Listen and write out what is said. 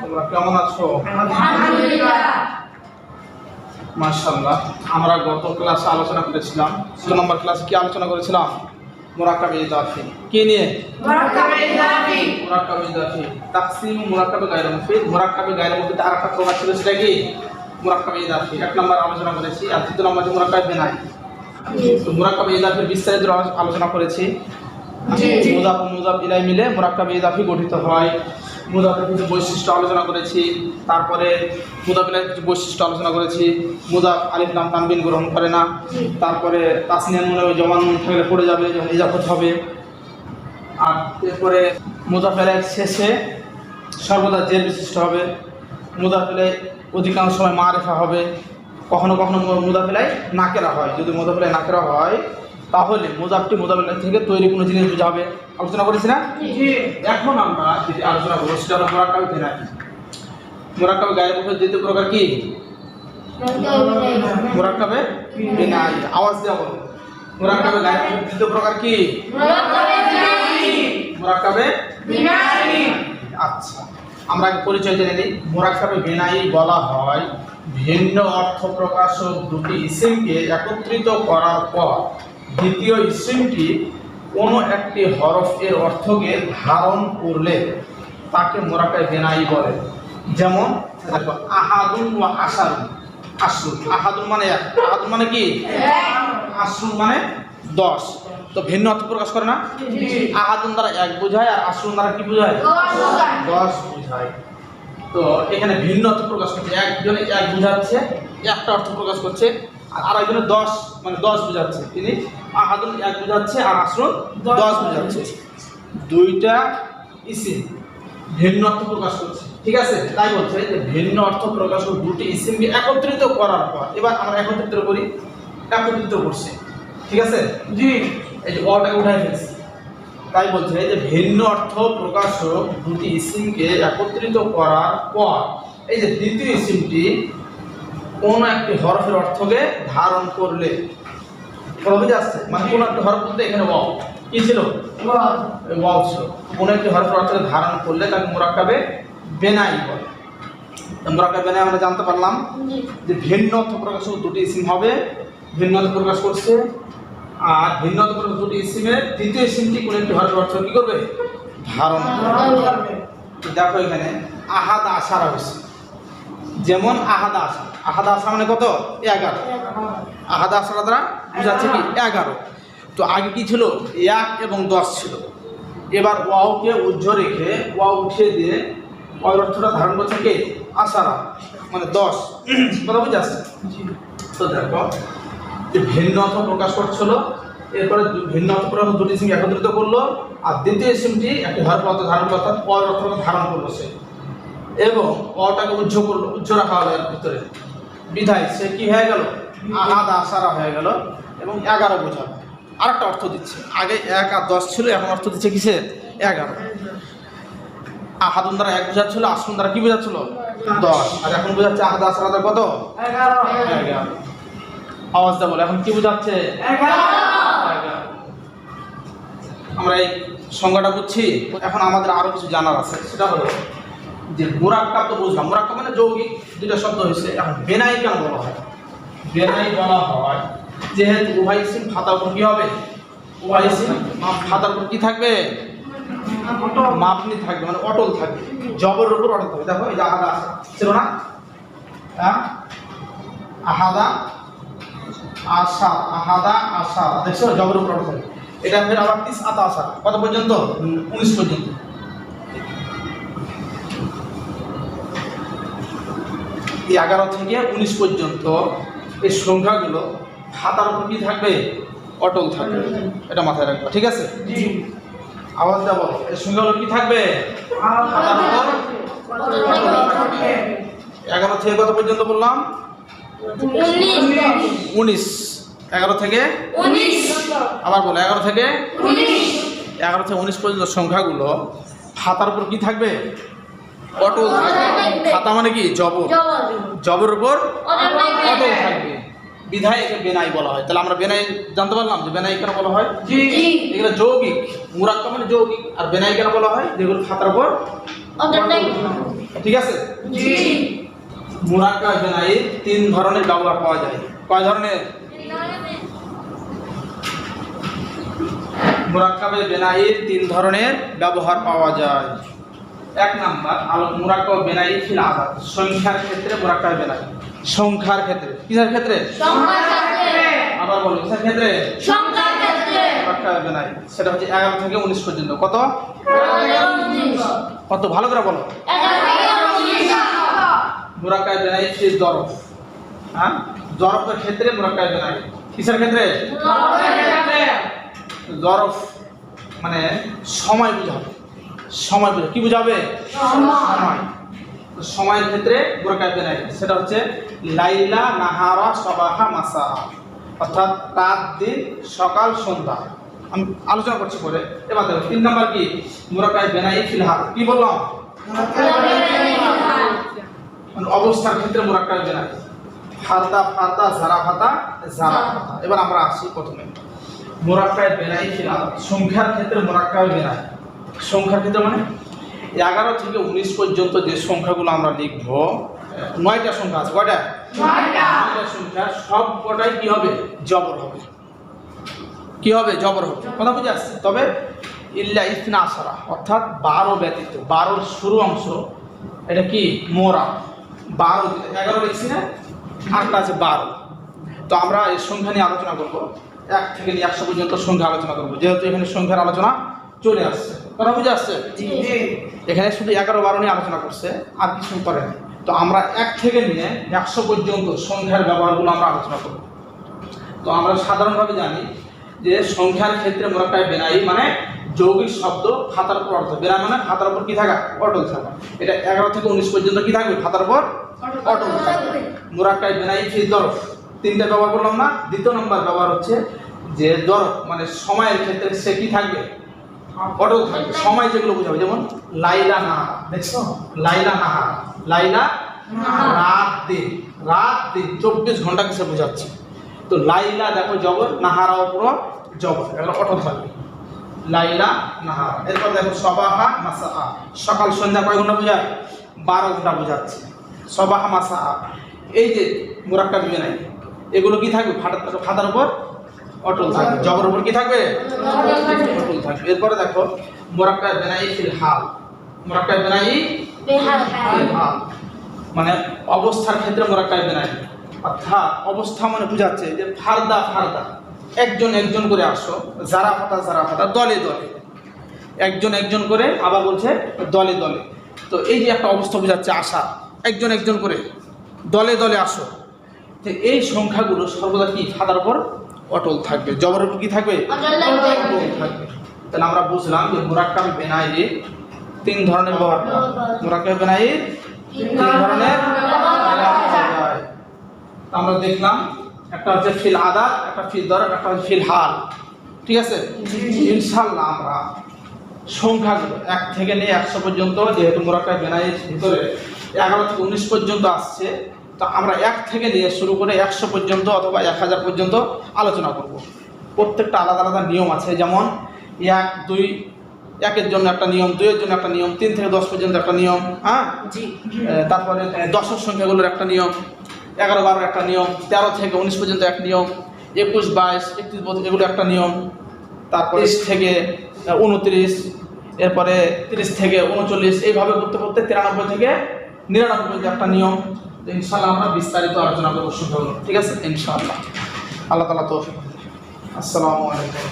তোমরা কেমন আছো? আমরা গত ক্লাসে আলোচনা করেছিলাম। ষোলো নম্বর ক্লাসে কি আলোচনা করেছিলাম? ইজাফি কি নিয়ে? মুরাক্কাবে ইজাফি মুরাক্কাবে ইজাফি তাকসিম মুরাক্কাবে গায়রে মুফিদ। মুরাক্কাবে গায়রে মুফিদ আর একটা ছিল সেটা কি? মুরাক্কাবে ইজাফি এক নম্বর আলোচনা করেছি আর নম্বর বেনাই। ইজাফির বিস্তারিত আলোচনা করেছি। মুজাফ মুজাফ ইলাই মিলে মুরাক্কাবে ইজাফি গঠিত হয়। মুজাফের কিছু বৈশিষ্ট্য আলোচনা করেছি। তারপরে মুজাফ ইলাইয়ের কিছু বৈশিষ্ট্য আলোচনা করেছি। মুজাফ আলিফ নাম তানবিন গ্রহণ করে না। তারপরে তাসনিয়া নুনে ওই জমান থাকলে পড়ে যাবে, যখন ইজাফত হবে। আর এরপরে মুজাফেলের শেষে সর্বদা জের বিশিষ্ট হবে। মুজাফেলে অধিকাংশ সময় মারেফা হবে। কখনো কখনো মুদাফেলায় নাকেরা হয়। যদি মুদাফেলায় নাকেরা হয় তাহলে মুজাফটি মুজাফেলা থেকে তৈরি কোনো জিনিস বোঝাবে আলোচনা করেছি না? জি। এখন আমরা যেটি আলোচনা করব সেটা হলো মোরাক্কাবে ফেরাই মোরাক্কাবে গায়ের মুখে দ্বিতীয় প্রকার কি? মোরাক্কাবে বিনাই। আওয়াজ দেওয়া বলো। মোরাক্কাবে গায়ের মুখে দ্বিতীয় প্রকার কি? মুরাক্কাবে মোরাক্কাবে বিনাই। আচ্ছা আমরা আগে পরিচয় জেনে নিই। মোরাক্কাবে বেনাই বলা হয় ভিন্ন অর্থ প্রকাশক দুটি ইসিমকে একত্রিত করার পর দ্বিতীয় ইসিমটি কোনো একটি হরফের অর্থকে ধারণ করলে তাকে মোরাক্কাবে বেনাই বলে। যেমন দেখো আহাদুন ওয়া আশারুন আশরুন। আহাদুন মানে এক আহাদুন মানে কি? আশরুন মানে দশ। তো ভিন্ন অর্থ প্রকাশ করে না? আহাদুন দ্বারা এক বোঝায় আর আশরুন দ্বারা কি বোঝায়। দশ বোঝায়। তো এখানে ভিন্ন অর্থ প্রকাশ করছে। একজনে এক বোঝাচ্ছে একটা অর্থ প্রকাশ করছে আর আরেকজনে দশ মানে দশ বোঝাচ্ছে। তিনি আহাদুন এক বোঝাচ্ছে আর আশ্রম দশ বোঝাচ্ছে। দুইটা ইসিম ভিন্ন অর্থ প্রকাশ করছে। ঠিক আছে? তাই বলছে যে ভিন্ন অর্থ প্রকাশ করে দুটি ইসিমকে একত্রিত করার পর এবার আমরা একত্রিত করি একত্রিত করছি। ঠিক আছে? জি। এই যে অটাকে উঠাই ফেলছি। তাই বলছে যে ভিন্ন অর্থ প্রকাশক দুটি ইসিমকে একত্রিত করার পর এই যে দ্বিতীয় ইসিমটি কোন একটি হরফের অর্থকে ধারণ করলে আসছে? মানে কোন একটি হরফ বলতে এখানে ওয়াও। কি ছিল? ওয়াও। ছিল। কোন একটি অর্থকে ধারণ করলে তাকে মোরাক্কাবে বেনাই বলে। তো বেনাই আমরা জানতে পারলাম যে ভিন্ন অর্থ প্রকাশক দুটি ইসিম হবে। ভিন্ন অর্থ প্রকাশ করছে। আর ভিন্ন অর্থ প্রকাশ দুটি ইসিমের তৃতীয় ইসিমটি কোন একটি হরফের অর্থ কি করবে? ধারণ দেখো এখানে আহাদ আশারা হয়েছে যেমন আহাদা আশা। আহাদা আশা মানে কত? এগারো। আহাদা আশারা দ্বারা বুঝাচ্ছে কি? এগারো। তো আগে কি ছিল? এক এবং দশ ছিল। এবার ওয়াওকে উজ্জ্ব রেখে ওয়াও উঠিয়ে দিয়ে ওয়ার অর্থটা ধারণ করছে কে? আশারা। মানে দশ। কথা বুঝে আসছে তো দেখো, যে ভিন্ন অর্থ প্রকাশ করছিল, এরপরে ভিন্ন অর্থ প্রকাশ দুটি সিম একত্রিত করল, আর দ্বিতীয় সিমটি একটি হরফ অর্থ ধারণ করল, অর্থাৎ অর অর্থকে ধারণ করল সে। এবং অটাকে উজ্জ্ব করল, উজ্জ্ব রাখা হলো এর ভিতরে। বিধায় সে কি হয়ে গেল? আহাদ আশারা হয়ে গেল এবং এগারো বোঝালো আর একটা অর্থ দিচ্ছে। আগে এক আর দশ ছিল এখন অর্থ দিচ্ছে কিসের? এগারো। আহাদুন দ্বারা এক বোঝাচ্ছিল আসুন দ্বারা কি বোঝাচ্ছিল? দশ। আর এখন বোঝাচ্ছে আহাদ দ্বারা কত? এগারো। আওয়াজটা বলে এখন কি বোঝাচ্ছে? আমরা এই সংজ্ঞাটা বুঝছি। এখন আমাদের আরও কিছু জানার আছে সেটা হলো যে মুরাক্কাব তো বুঝলাম। মুরাক্কাব মানে যৌগিক দুইটা শব্দ হয়েছে এখন বেনাই কেন বলা হয়? বেনাই বলা হয়। যেহেতু উভয় সিম খাতার উপর কি হবে? উভয় সিম খাতার উপর কি থাকবে? মাপনি থাকবে মানে অটল থাকবে। জবর উপর অটল থাকবে। দেখো এই যে আহাদা ছিল না? হ্যাঁ আহাদা আশা আহাদা আশা। দেখছ? জবর উপর অটল থাকবে। এটা ফের আবার তিস আতা আসা কত পর্যন্ত? উনিশ পর্যন্ত। এই এগারো থেকে উনিশ পর্যন্ত এই সংখ্যাগুলো খাতার উপর কি থাকবে? অটল থাকবে। এটা মাথায় রাখবে ঠিক আছে? আওয়াজ দেওয়া বলো। এই সংখ্যাগুলো কি থাকবে? খাতার উপর? এগারো থেকে কত পর্যন্ত বললাম? উনিশ। এগারো থেকে? আবার বলো এগারো থেকে? এগারো থেকে উনিশ পর্যন্ত সংখ্যাগুলো খাতার উপর কি থাকবে? অটল থাকবে। খাতা মানে কি? জবর। জবর উপর অটল থাকবে। বিধায় একে বেনাই বলা হয়। তাহলে আমরা বেনাই জানতে পারলাম যে বেনাই কেন বলা হয়? এগুলো যৌগিক। মুরাক্কা মানে যৌগিক। আর বেনাই কেন বলা হয়? যেগুলো খাতার উপর ঠিক আছে? মুরাক্কা বেনাই তিন ধরনের ব্যবহার পাওয়া যায়। কয় ধরনের? মুরাক্কাবে বেনাইর তিন ধরনের ব্যবহার পাওয়া যায়। এক নাম্বার আলো মুরাক্কাব বেনাই ফিল আদাদ সংখ্যার ক্ষেত্রে মুরাক্কাবে বেনাই। সংখ্যার ক্ষেত্রে। কিসের ক্ষেত্রে? সংখ্যার ক্ষেত্রে। আবার বলো কিসের ক্ষেত্রে? সংখ্যার ক্ষেত্রে। মুরাক্কাবে বেনাই। সেটা হচ্ছে এগারো থেকে উনিশ পর্যন্ত। কত? কত? ভালো করে বলো। মুরাক্কাবে বেনাই ফিল জরফ। হ্যাঁ? জরফের ক্ষেত্রে মুরাক্কাবে বেনাই। কিসের ক্ষেত্রে। জরফ। মানে সময় বুঝাবে। সময় কি বুঝাবে? সময়। সময়ের ক্ষেত্রে বোরকায় বেনাই সেটা হচ্ছে লাইলা নাহারা সবাহা মাসা অর্থাৎ রাত দিন সকাল সন্ধ্যা। আমি আলোচনা করছি পরে। এবার দেখো তিন নম্বর কি? মুরাকায় বেনাই ফিলহাল কি বললাম? মানে অবস্থার ক্ষেত্রে মুরাক্কায় বেনাই ফারদা ফাতা জারা ফাতা জারা ফাতা। এবার আমরা আসি প্রথমে। মোরাক্কায় বেনাই ফিলহাল সংখ্যার ক্ষেত্রে মোরাক্কায় বেনাই সংখ্যার ক্ষেত্রে মানে? এগারো থেকে উনিশ পর্যন্ত যে সংখ্যাগুলো আমরা লিখব নয়টা সংখ্যা আছে কয়টা? নয়টা। সংখ্যা সব কটাই কি হবে? জবর হবে। কি হবে? জবর হবে। কথা বুঝে আসছে? তবে ইল্লা ইসনা আসারা অর্থাৎ বারো ব্যতীত বারোর শুরু অংশ এটা কি? মোরা। বারো এগারো লিখছি না? আটটা আছে বারো। তো আমরা এই সংখ্যা নিয়ে আলোচনা করব। এক থেকে নিয়ে একশো পর্যন্ত সংখ্যা আলোচনা করব। যেহেতু এখানে সংখ্যার আলোচনা চলে আসছে। কথা বুঝে আসছে? এখানে শুধু এগারো বারো নিয়ে আলোচনা করছে আর কিছু করে। তো আমরা এক থেকে নিয়ে একশো পর্যন্ত সংখ্যার ব্যবহারগুলো আমরা আলোচনা করব। তো আমরা সাধারণভাবে জানি যে সংখ্যার ক্ষেত্রে মোরাক্কায় বেনাই মানে যৌগিক শব্দ খাতার উপর অর্থ বেনা মানে খাতার উপর কি থাকা? অটল থাকা। এটা এগারো থেকে উনিশ পর্যন্ত কি থাকবে? খাতার উপর অটল থাকবে মোরাক্কায় বেনাই ফিল দরফ? তিনটা ব্যবহার করলাম না দ্বিতীয় নম্বর ব্যবহার হচ্ছে যে দরফ মানে সময়ের ক্ষেত্রে সে কি থাকবে? অটল থাকবে। সময় যেগুলো বোঝাবে, যেমন লাইলা নাহা দেখছ? লাইলা নাহা লাইলা রাত দিন রাত দিন চব্বিশ ঘণ্টা কিসে বোঝাচ্ছে? তো লাইলা দেখো জবর নাহারা পুরো জবর, এগুলো অটল থাকবে। লাইলা, নাহারা। এরপর দেখো সবাহা মাসা সকাল, সন্ধ্যা কয় ঘণ্টা বোঝায়? বারো ঘণ্টা বোঝাচ্ছে। সবাহা মাসা এই যে মোরাক্কা দিবে নাই এগুলো কি থাকবে? ফাটার খাতার উপর অটল থাকবে। জবর উপর কি থাকবে? অটল থাকবে। এরপরে দেখো মোরাক্কা বেনাই ফিল হাল। মোরাক্কা বেনাই মানে অবস্থার ক্ষেত্রে মোরাক্কায় বেনাই। অর্থাৎ অবস্থা মানে বুঝাচ্ছে যে ফারদা ফারদা। একজন একজন করে আসো যারা ফাতা যারা ফাতা দলে দলে। একজন একজন করে আবার বলছে দলে দলে। তো এই যে একটা অবস্থা বোঝাচ্ছে আসা একজন একজন করে দলে দলে আসো। তো এই সংখ্যাগুলো সর্বদা কি? ফাদার উপর অটল থাকবে। উপর কি থাকবে? অটল থাকবে। তাহলে আমরা বুঝলাম যে মুরাক্কাব বেনাইয়ের তিন ধরনের ব্যবহার। মুরাক্কাব বেনাইয়ের তিন ধরনের আমরা দেখলাম একটা হচ্ছে ফিল আদা একটা ফিল দর একটা হচ্ছে ফিল হাল ঠিক আছে? ইনশাল্লাহ আমরা সংখ্যাগুলো এক থেকে নিয়ে একশো পর্যন্ত যেহেতু মোরাক্কাব বেনাইয়ের ভিতরে এগারো থেকে উনিশ পর্যন্ত আসছে তো আমরা এক থেকে নিয়ে শুরু করে একশো পর্যন্ত অথবা এক হাজার পর্যন্ত আলোচনা করব। প্রত্যেকটা আলাদা আলাদা নিয়ম আছে। যেমন এক দুই একের জন্য একটা নিয়ম দুইয়ের জন্য একটা নিয়ম তিন থেকে দশ পর্যন্ত একটা নিয়ম হ্যাঁ? তারপরে দশের সংখ্যাগুলোর একটা নিয়ম এগারো বারোর একটা নিয়ম তেরো থেকে উনিশ পর্যন্ত এক নিয়ম একুশ বাইশ একত্রিশ এগুলো একটা নিয়ম তারপরে তিরিশ। থেকে উনত্রিশ এরপরে তিরিশ থেকে উনচল্লিশ এইভাবে করতে করতে তিরানব্বই থেকে নিরানব্বই পর্যন্ত একটা নিয়ম। তো ইনশাল্লাহ আমরা বিস্তারিত আলোচনা করব সংখ্যাগুলো ঠিক আছে? ইনশাআল্লাহ। আল্লাহ তালা তো আসসালামু আলাইকুম।